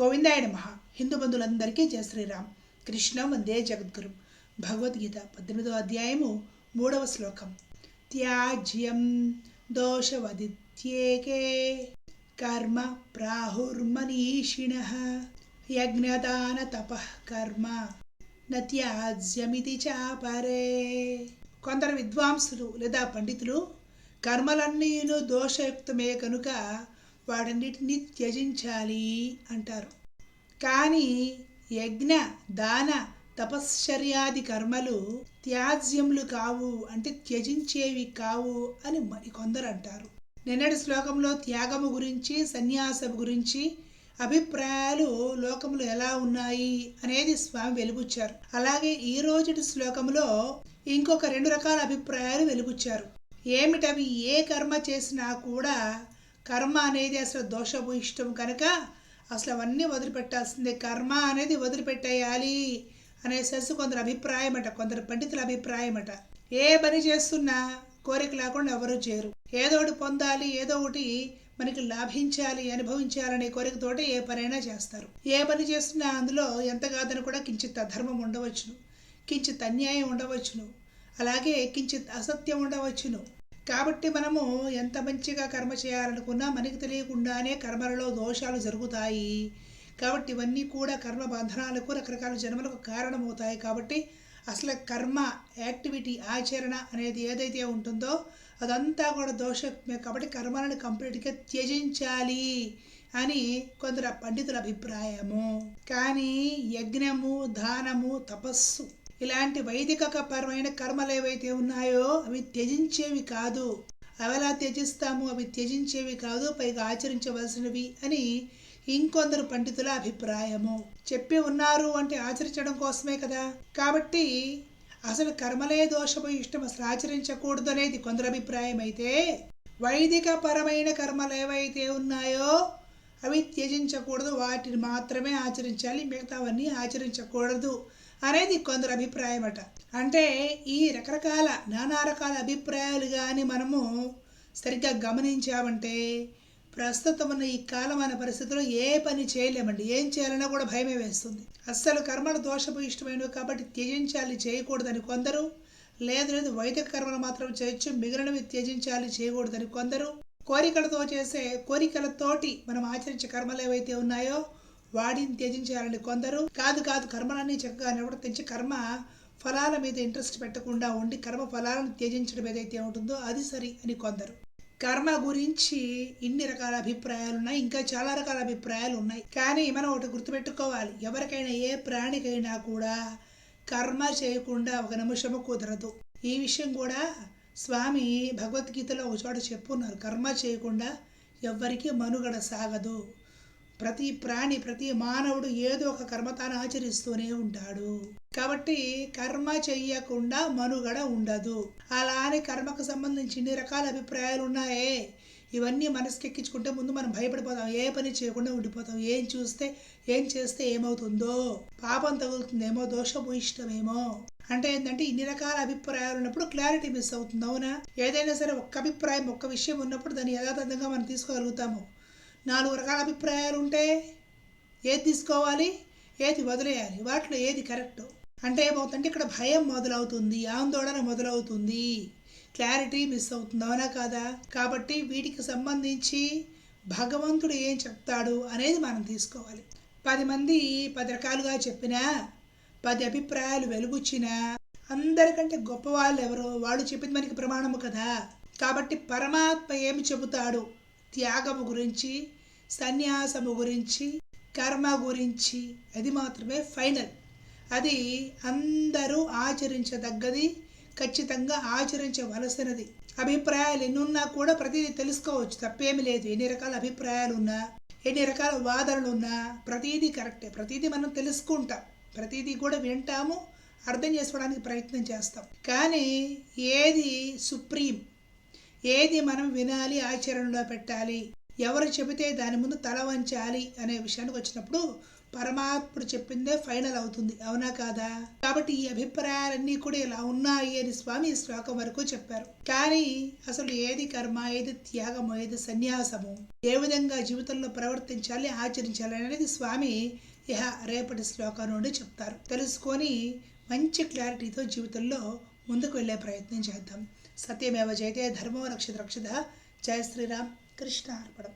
గోవిందాయ నమ. హిందూ బంధువులందరికీ జయ శ్రీరామ్. కృష్ణ వందే జగద్గురు. భగవద్గీత పద్దెనిమిదో అధ్యాయము మూడవ శ్లోకం. త్యాజ్యం దోషవదిత్యేకే కర్మ ప్రాహుర్మనీషిణ. యజ్ఞదాన తప కర్మ నత్యాజ్యమితి చాపరే. కొందరు విద్వాంసులు లేదా పండితులు కర్మలన్నీను దోషయుక్తమే కనుక వాటన్నిటిని త్యజించాలి అంటారు. కానీ యజ్ఞ దాన తపశ్చర్యాది కర్మలు త్యాజ్యములు కావు అంటే త్యజించేవి కావు అని మరికొందరు అంటారు. నిన్నటి శ్లోకంలో త్యాగము గురించి సన్యాసము గురించి అభిప్రాయాలు లోకములు ఎలా ఉన్నాయి అనేది స్వామి వెలుగుచ్చారు అలాగే ఈ రోజుటి శ్లోకంలో ఇంకొక రెండు రకాల అభిప్రాయాలు వెలుగుచ్చారు ఏమిటవి ఏ కర్మ చేసినా కూడా కర్మ అనేది అసలు దోషభూయిష్టం కనుక అసలు అవన్నీ వదిలిపెట్టాల్సిందే. కర్మ అనేది వదిలిపెట్టేయాలి అనేసేసి కొందరు అభిప్రాయం అట కొందరు పండితుల అభిప్రాయం అట ఏ పని చేస్తున్నా కోరిక లేకుండా ఎవరూ చేయరు. ఏదో ఒకటి పొందాలి ఏదో ఒకటి మనకి లాభించాలి అనుభవించాలనే కోరికతోటి ఏ పనైనా చేస్తారు. ఏ పని చేస్తున్నా అందులో ఎంత కాదని కూడా కించిత్ అధర్మం ఉండవచ్చును. కించిత్ అన్యాయం ఉండవచ్చును. అలాగే కించిత్ అసత్యం ఉండవచ్చును. కాబట్టి మనము ఎంత మంచిగా కర్మ చేయాలనుకున్నా మనకి తెలియకుండానే కర్మలలో దోషాలు జరుగుతాయి. కాబట్టి ఇవన్నీ కూడా కర్మ బంధనాలకు రకరకాల జన్మలకు కారణమవుతాయి. కాబట్టి అసలు కర్మ యాక్టివిటీ ఆచరణ అనేది ఏదైతే ఉంటుందో అదంతా కూడా దోషమే. కాబట్టి కర్మలను కంప్లీట్గా త్యజించాలి అని కొందరు పండితుల అభిప్రాయము. కానీ యజ్ఞము దానము తపస్సు ఇలాంటి వైదిక పరమైన కర్మలు ఏవైతే ఉన్నాయో అవి త్యజించేవి కాదు. అవి ఎలా త్యజిస్తాము అవి త్యజించేవి కాదు పైగా ఆచరించవలసినవి అని ఇంకొందరు పండితుల అభిప్రాయము. చెప్పి ఉన్నారు అంటే ఆచరించడం కోసమే కదా. కాబట్టి అసలు కర్మలే దోషము ఇష్టం అసలు ఆచరించకూడదు అనేది కొందరు అభిప్రాయం అయితే వైదిక పరమైన కర్మలు ఏవైతే ఉన్నాయో అవి త్యజించకూడదు. వాటిని మాత్రమే ఆచరించాలి. మిగతావన్నీ ఆచరించకూడదు. అనేది కొందరు అభిప్రాయం అట అంటే ఈ రకరకాల నానా రకాల అభిప్రాయాలు కానీ మనము సరిగ్గా గమనించామంటే ప్రస్తుతం ఉన్న ఈ కాలమైన పరిస్థితుల్లో ఏ పని చేయలేమండి. ఏం చేయాలన్నా కూడా భయమే వేస్తుంది. అస్సలు కర్మలు దోషపు ఇష్టమైనవి కాబట్టి త్యజించాలి చేయకూడదని కొందరు. లేదు లేదు వైదిక కర్మలు మాత్రం చేయొచ్చు మిగిలినవి త్యజించాలి చేయకూడదని కొందరు. కోరికలతో చేసే కోరికలతోటి మనం ఆచరించే కర్మలు ఏవైతే ఉన్నాయో వాడిని త్యజించాలని కొందరు కాదు కాదు కర్మలన్నీ చక్కగా నిర్వర్తించి కర్మ ఫలాల మీద ఇంట్రెస్ట్ పెట్టకుండా ఉండి కర్మ ఫలాలను త్యజించడం ఏదైతే ఉంటుందో అది సరి అని కొందరు. కర్మ గురించి ఇన్ని రకాల అభిప్రాయాలు ఉన్నాయి ఇంకా చాలా రకాల అభిప్రాయాలు ఉన్నాయి. కానీ మనం ఒకటి గుర్తుపెట్టుకోవాలి ఎవరికైనా ఏ ప్రాణికైనా కూడా కర్మ చేయకుండా ఒక నిమిషము కుదరదు. ఈ విషయం కూడా స్వామి భగవద్గీతలో ఒక చోట చెప్పున్నారు కర్మ చేయకుండా ఎవ్వరికీ మనుగడ సాగదు. ప్రతి ప్రాణి ప్రతి మానవుడు ఏదో ఒక కర్మ తాను ఆచరిస్తూనే ఉంటాడు. కాబట్టి కర్మ చెయ్యకుండా మనుగడ ఉండదు. అలా అని కర్మకు సంబంధించి ఇన్ని రకాల అభిప్రాయాలు ఉన్నాయే. ఇవన్నీ మనసుకెక్కించుకుంటే ముందు మనం భయపడిపోతాం. ఏ పని చేయకుండా ఉండిపోతాం. ఏం చూస్తే ఏం చేస్తే ఏమవుతుందో? పాపం తగులుతుందేమో? దోషము ఇష్టమేమో? అంటే ఏంటంటే ఇన్ని రకాల అభిప్రాయాలు ఉన్నప్పుడు క్లారిటీ మిస్ అవుతుంది అవునా? ఏదైనా సరే ఒక్క అభిప్రాయం ఒక్క విషయం ఉన్నప్పుడు దాన్ని యథాతథంగా మనం తీసుకోగలుగుతాము. నాలుగు రకాల అభిప్రాయాలు ఉంటే ఏది తీసుకోవాలి ఏది వదిలేయాలి వాటిలో ఏది కరెక్ట్? అంటే ఏమవుతుందంటే ఇక్కడ భయం మొదలవుతుంది ఆందోళన మొదలవుతుంది. క్లారిటీ మిస్ అవుతుంది అవునా కాదా? కాబట్టి వీటికి సంబంధించి భగవంతుడు ఏం చెప్తాడు అనేది మనం తీసుకోవాలి. పది మంది పది రకాలుగా చెప్పినా పది అభిప్రాయాలు వెలుగుచ్చినా అందరికంటే గొప్ప వాళ్ళు ఎవరో వాళ్ళు చెప్పింది మనకి ప్రమాణము కదా. కాబట్టి పరమాత్మ ఏమి చెబుతాడు? త్యాగము గురించి సన్యాసము గురించి కర్మ గురించి అది మాత్రమే ఫైనల్. అది అందరూ ఆచరించదగ్గది ఖచ్చితంగా ఆచరించవలసినది. అభిప్రాయాలు ఎన్నున్నా కూడా ప్రతిదీ తెలుసుకోవచ్చు. తప్పేమి లేదు. ఎన్ని రకాల అభిప్రాయాలు ఉన్నా ఎన్ని రకాల వాదనలు ఉన్నా ప్రతిదీ కరెక్టే. ప్రతిదీ మనం తెలుసుకుంటాం. ప్రతిదీ కూడా వింటాము అర్థం చేసుకోవడానికి ప్రయత్నం చేస్తాం. కానీ ఏది సుప్రీం? ఏది మనం వినాలి ఆచరణలో పెట్టాలి ఎవరు చెబితే దాని ముందు తల వంచాలి అనే విషయానికి వచ్చినప్పుడు పరమాత్ముడు చెప్పిందే ఫైనల్ అవుతుంది. అవునా కాదా? కాబట్టి ఈ అభిప్రాయాలన్నీ కూడా ఇలా ఉన్నాయి అని స్వామి ఈ శ్లోకం వరకు చెప్పారు. కానీ అసలు ఏది కర్మ ఏది త్యాగము ఏది సన్యాసము ఏ విధంగా జీవితంలో ప్రవర్తించాలి ఆచరించాలి అనేది స్వామి ఇహ రేపటి శ్లోకం నుండి చెప్తారు. తెలుసుకొని మంచి క్లారిటీతో జీవితంలో ముందుకు వెళ్ళే ప్రయత్నం చేద్దాం. సత్యమేవ జయతే ధర్మో రక్షిత రక్షిత. జయ శ్రీరామ్. కృష్ణ అర్పణం